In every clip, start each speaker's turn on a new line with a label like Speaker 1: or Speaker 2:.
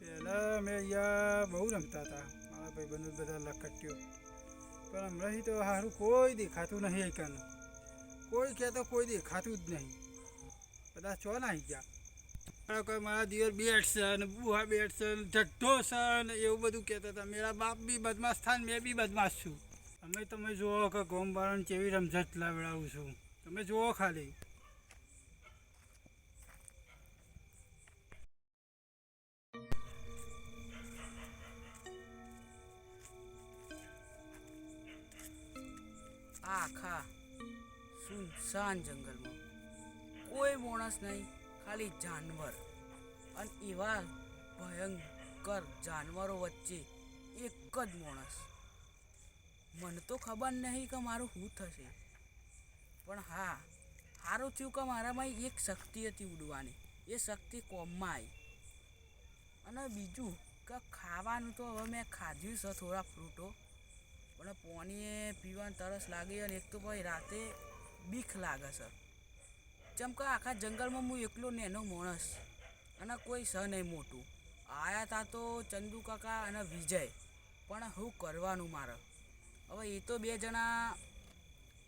Speaker 1: પહેલાં અમે અહીંયા બહુ રમતા હતા. મારા ભાઈ ભાઈબંધો બધા લખટ્યો. પણ હમણાંથી તો સારું કોઈ દેખાતું નહીં અહીંકાનું કોઈ કહેતો કોઈ દેખાતું જ નહીં. બધા છો ના આવી ગયા કોઈ મારા દિયર બેટ છે ને બુહા બેટ છે ને ઢઢો એવું બધું કહેતા હતા. મેરા બાપ બી બદમાશ થાય ને મેં બી બદમાશ છું. અમે તમે જુઓ કે ગોમબારણ કેવી રમઝટ લાવડાવું છું. તમે જુઓ ખાલી.
Speaker 2: આખા સુનસાન જંગલમાં. કોઈ માણસ નહીં, ખાલી જાનવર. અને એવા ભયંકર જાનવરો વચ્ચે એક જ માણસ. મને તો ખબર નહીં કે મારું શું થશે. પણ હા, સારું થયું કે મારામાં એક શક્તિ હતી ઉડવાની. એ શક્તિ કોમમાં આવી. અને બીજું કે ખાવાનું તો હવે મેં ખાધ્યું છે થોડા ફ્રૂટો. પણ પોનીએ પીવાની તરસ લાગી અને એક તો ભાઈ રાતે બીક લાગે છે. જેમ કે આખા જંગલમાં હું એકલો નેનો માણસ અને કોઈ સ નહીં મોટું. આયા તા તો ચંદુ કાકા અને વિજય. પણ શું કરવાનું મારે? હવે એ તો બે જણા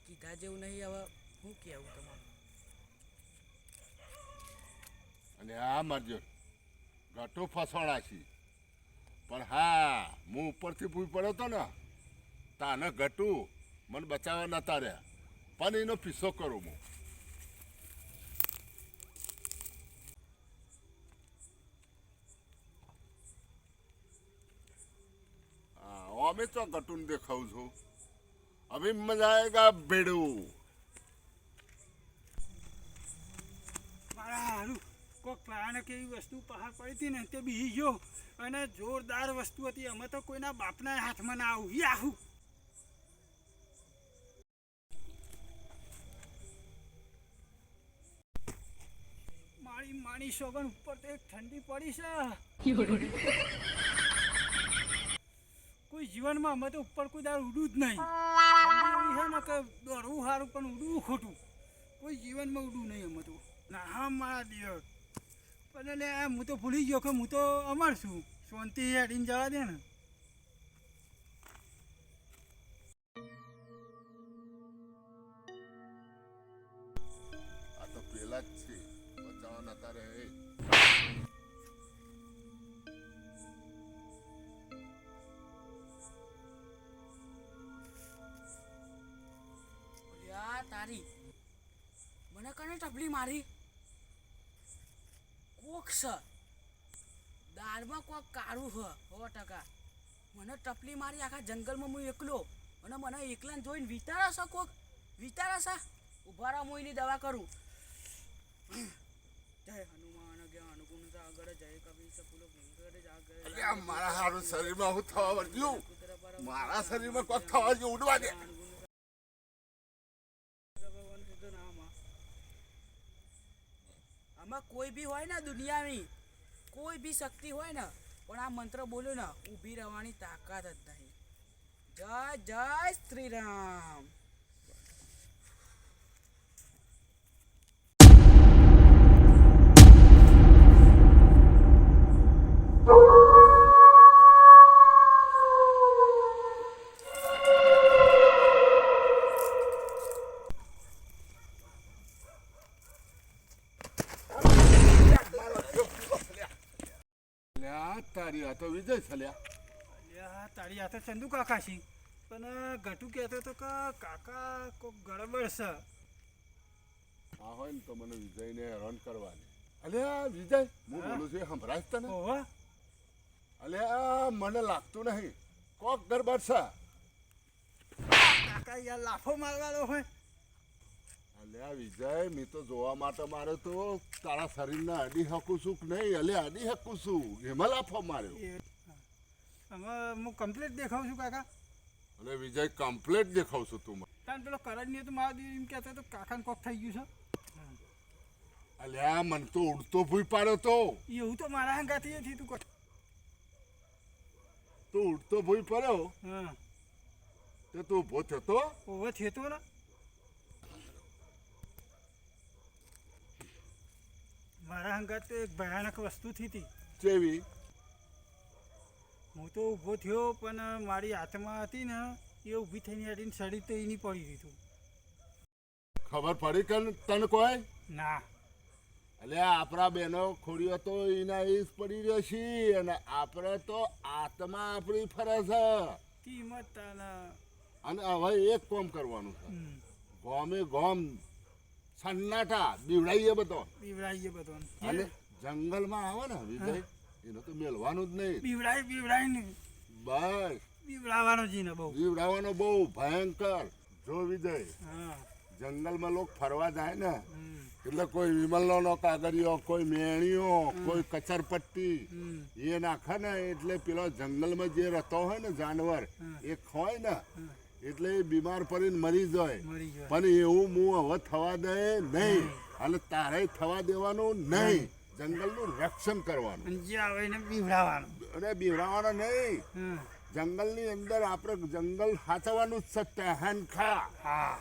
Speaker 2: કીધા જેવું નહીં, હવે હું કહેવું તમારું?
Speaker 3: અને આ મરજો ઘટો ફસવાના છે. પણ હા, હું ઉપરથી ભૂઈ પડ્યો હતો ને, તાને ઘટું, મને બચાવવા નતા રહ્યા. પણ એનો પીસો કરું હું. અમે તો કટુન દેખાઉં છું. અભી મજા આયેગા ભેડું.
Speaker 1: મારા હારું કોઈક ભયાનક એવી વસ્તુ પહાર પડી હતી ને તે બી ગયો અને જોરદાર વસ્તુ હતી. અમે તો કોઈના બાપના હાથમાં ના આવું. યાહુ મારી માણી સોગન ઉપર તો એક ઠંડી પડી છે. કોઈ જીવનમાં અમે તો ઉપર કોઈ દાર ઉડું જ નહીં. છે ને કે દોડવું સારું, પણ ઉડવું ખોટું. કોઈ જીવનમાં ઉડવું નહીં અમે તો. ના, હા, મારા દિવસ પણ એટલે હું તો ભૂલી ગયો કે હું તો અમર છું. શાંતિ હેડીને જવા દે ને.
Speaker 2: તારી. મને કને ટપલી મારી? કોક છે. દાળમાં કોક કાળું હ સો ટકા. મને ટપલી મારી આખા જંગલમાં હું એકલો. અને મને એકલાને જોઈને વિચારા છે કોક? વિચારા છે? ઊભા રહો હું એની દવા કરું. જય હનુમાન જ્ઞાન ગુણ સાગર જય કવિ
Speaker 3: અલ્યા મારા હારું શરીરમાં હું થવા વર્ગ્યું મારા શરીરમાં કોક થવા વર્ગ્યું ઉડવા દે.
Speaker 2: આમાં કોઈ બી હોય ને દુનિયાની, કોઈ બી શક્તિ હોય ને, પણ આ મંત્ર બોલ્યો ને, ઊભી રહેવાની તાકાત જ નહીં. જય જય શ્રી રામ.
Speaker 3: તારી આ તો વિજય છલ્યા.
Speaker 1: તારી આ તો ચંદુ કાકા છે. પણ ઘટુ કહેતો તો કે કાકા કોક ગડબડ છે.
Speaker 3: આ હોય ને તો મને વિજયને હેરાન કરવાની. અલ્યા વિજય હું બોલું છું સંભળાય છે તને? અલ્યા મને લાગતું નહીં. કોક ગડબડ છે.
Speaker 1: કાકા યાર લાફો મારવાનો હોય.
Speaker 3: અલ્યા વિજય મેં તો જોવા માટે મારે તો તારા શરીરના અડી હકું છું કે નહીં અલ્યા અડી હકું છું એમાં લાફો માર્યો.
Speaker 1: હવે હું કમ્પ્લીટ દેખાઉં છું કાકા?
Speaker 3: અલે વિજય કમ્પ્લેટ દેખાવ છું તું.
Speaker 1: તાન પેલો કરજ નહીં તો મારા દીદી એમ કહેતા તો કાકાને કોક થઈ ગયું છે.
Speaker 3: અલ્યા મને તો ઉડતો ભૂઈ પાડ્યો તો.
Speaker 1: એવું તો મારા હંગાથી નથી તું
Speaker 3: તું ઉડતો ભૂઈ પડ્યો.
Speaker 1: હા.
Speaker 3: તો તું ઊભો થયો તો.
Speaker 1: ઓહો થયો ને. મારા હંગાત તો એક ભયાનક વસ્તુ થઈ હતી
Speaker 3: જેવી
Speaker 1: હું તો ઊભો થયો પણ મારી હાથમાં હતી ને એ ઊભી થઈને અડીને સડી તો એની પડી દીધું.
Speaker 3: ખબર પડી કે તને કોઈ?
Speaker 1: ના.
Speaker 3: એટલે આપણા બહેનો ખોડીઓ તો એના એ પડી છે અને આપણે તો આત્મા આપણી ફરે છે.
Speaker 1: કિંમત
Speaker 3: અને હવે એક કોમ કરવાનું છે. ગોમે ગોમ સન્નાટા બીવડાઈએ બધો.
Speaker 1: બીવડાઈએ બધો.
Speaker 3: અને જંગલમાં આવે ને વિજય એનો તો મેળવાનું જ નહીં.
Speaker 1: બીવડાઈ બીવડાઈને
Speaker 3: બસ.
Speaker 1: બીવડાવવાનો જી ને બહુ.
Speaker 3: બીવડાવવાનો બહુ ભયંકર. જો વિજય
Speaker 1: હા.
Speaker 3: જંગલમાં લોકો ફરવા જાય ને એટલે કોઈ વિમલનો નો કાગરિયો કોઈ મેણીઓ કોઈ કચરપટ્ટી એ નાખે ને એટલે પેલો જંગલમાં જે રહેતો હોય ને જાનવર એ ખોય ને. એટલે બીમાર પડીને મરી જાય. પણ એવું હું હવે થવા દે નહીં. અને તારે થવા દેવાનું નહીં. જંગલનું રક્ષણ કરવાનું.
Speaker 1: બીવડાવવાનું.
Speaker 3: અને બીવડાવવાનું નહીં. જંગલની અંદર આપણે જંગલ સાચવવાનું જ છે. તહેન ખા.
Speaker 1: હા.